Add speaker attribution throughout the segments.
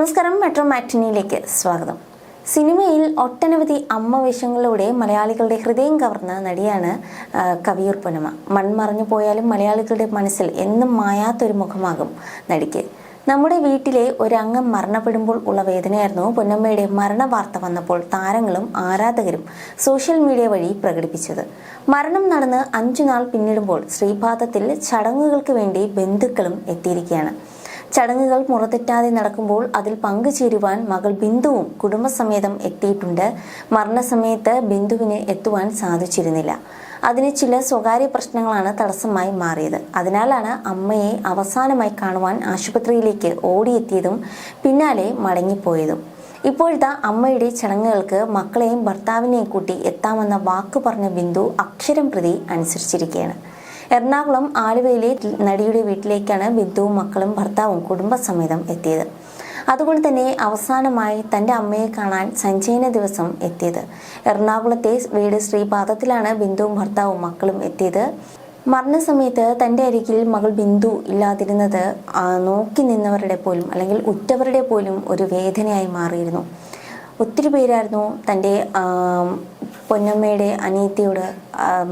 Speaker 1: നമസ്കാരം മെട്രോ മാറ്റിനിയിലേക്ക് സ്വാഗതം. സിനിമയിൽ ഒട്ടനവധി അമ്മ വേഷങ്ങളിലൂടെ മലയാളികളുടെ ഹൃദയം കവർന്ന നടിയാണ് കവിയൂർ പൊന്നമ്മ. മൺമറഞ്ഞു പോയാലും മലയാളികളുടെ മനസ്സിൽ എന്നും മായാത്തൊരു മുഖമാകും നടിക്ക്. നമ്മുടെ വീട്ടിലെ ഒരംഗം മരണപ്പെടുമ്പോൾ ഉള്ള വേദനയായിരുന്നു പൊന്നമ്മയുടെ മരണ വാർത്ത വന്നപ്പോൾ താരങ്ങളും ആരാധകരും സോഷ്യൽ മീഡിയ വഴി പ്രകടിപ്പിച്ചത്. മരണം നടന്ന് അഞ്ചു നാൾ പിന്നിടുമ്പോൾ ശ്രീപാദത്തിൽ ചടങ്ങുകൾക്ക് വേണ്ടി ബന്ധുക്കളും എത്തിയിരിക്കുകയാണ്. ചടങ്ങുകൾ മുറതെറ്റാതെ നടക്കുമ്പോൾ അതിൽ പങ്കുചേരുവാൻ മകൾ ബിന്ദുവും കുടുംബസമേതം എത്തിയിട്ടുണ്ട്. മരണസമയത്ത് ബിന്ദുവിന് എത്തുവാൻ സാധിച്ചിരുന്നില്ല. അതിന് ചില സ്വകാര്യ പ്രശ്നങ്ങളാണ് തടസ്സമായി മാറിയത്. അതിനാലാണ് അമ്മയെ അവസാനമായി കാണുവാൻ ആശുപത്രിയിലേക്ക് ഓടിയെത്തിയതും പിന്നാലെ മടങ്ങിപ്പോയതും. ഇപ്പോഴത്തെ അമ്മയുടെ ചടങ്ങുകൾക്ക് മക്കളെയും ഭർത്താവിനെയും കൂട്ടി എത്താമെന്ന വാക്ക് പറഞ്ഞ ബിന്ദു അക്ഷരം പ്രതി അനുസരിച്ചിരിക്കുകയാണ്. എറണാകുളം ആലുവയിലെ നടിയുടെ വീട്ടിലേക്കാണ് ബിന്ദുവും മക്കളും ഭർത്താവും കുടുംബസമേതം എത്തിയത്. അതുകൊണ്ട് തന്നെ അവസാനമായി തന്റെ അമ്മയെ കാണാൻ സഞ്ജയന ദിവസം എത്തിയത്. എറണാകുളത്തെ വീട് ശ്രീപാദത്തിലാണ് ബിന്ദുവും ഭർത്താവും മക്കളും എത്തിയത്. മരണസമയത്ത് തന്റെ അരികിൽ മകൾ ബിന്ദു ഇല്ലാതിരുന്നത് നോക്കി നിന്നവരുടെ പോലും അല്ലെങ്കിൽ ഉറ്റവരുടെ പോലും ഒരു വേദനയായി മാറിയിരുന്നു. ഒത്തിരി പേരായിരുന്നു തന്റെ പൊന്നമ്മയുടെ അനിയത്തിയോട്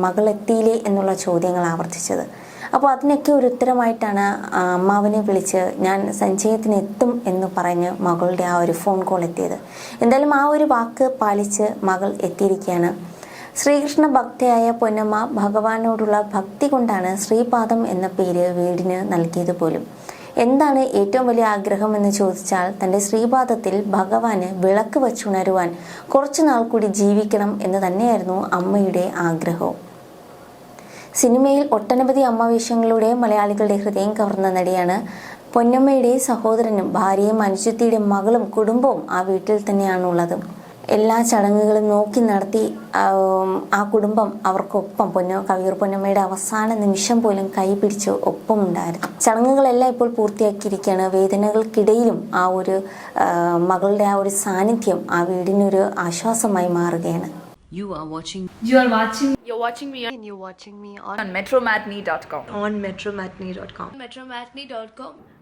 Speaker 1: മകളെത്തിയില്ലേ എന്നുള്ള ചോദ്യങ്ങൾ ആവർത്തിച്ചത്. അപ്പോൾ അതിനൊക്കെ ഒരു ഉത്തരമായിട്ടാണ് അമ്മാവിനെ വിളിച്ച് ഞാൻ സഞ്ചയത്തിന് എത്തും എന്ന് പറഞ്ഞ് മകളുടെ ആ ഒരു ഫോൺ കോൾ എത്തിയത്. എന്തായാലും ആ ഒരു വാക്ക് പാലിച്ച് മകൾ എത്തിയിരിക്കുകയാണ്. ശ്രീകൃഷ്ണ ഭക്തയായ പൊന്നമ്മ ഭഗവാനോടുള്ള ഭക്തി കൊണ്ടാണ് ശ്രീപാദം എന്ന പേര് വീടിന് നൽകിയത് പോലും. എന്താണ് ഏറ്റവും വലിയ ആഗ്രഹം എന്ന് ചോദിച്ചാൽ തന്റെ ശ്രീപാദത്തിൽ ഭഗവാന് വിളക്ക് വച്ചുണരുവാൻ കുറച്ചു നാൾ കൂടി ജീവിക്കണം എന്ന് തന്നെയായിരുന്നു അമ്മയുടെ ആഗ്രഹവും. സിനിമയിൽ ഒട്ടനവധി അമ്മവേഷങ്ങളിലൂടെ മലയാളികളുടെ ഹൃദയം കവർന്ന നടിയാണ് പൊന്നമ്മയുടെ സഹോദരനും ഭാര്യയും അനുജത്തിയുടെ മകളും കുടുംബവും ആ വീട്ടിൽ തന്നെയാണുള്ളത്. എല്ലാ ചടങ്ങുകളും നോക്കി നടത്തി ആ കുടുംബം അവർക്കൊപ്പം പൊന്ന കവിയൂർ പൊന്നമ്മയുടെ അവസാന നിമിഷം പോലും കൈ പിടിച്ച് ഒപ്പമുണ്ടായിരുന്നു ചടങ്ങുകളെല്ലാം ഇപ്പോൾ പൂർത്തിയാക്കിയിരിക്കുകയാണ് വേദനകൾക്കിടയിലും ആ ഒരു മകളുടെ ആ ഒരു സാന്നിധ്യം ആ വീടിനൊരു ആശ്വാസമായി മാറുകയാണ്
Speaker 2: You are watching
Speaker 3: You are watching
Speaker 4: You're watching me
Speaker 5: and you're watching me on,
Speaker 6: on metromatney.com.
Speaker 5: on metromatney.com.
Speaker 4: metromatney.com.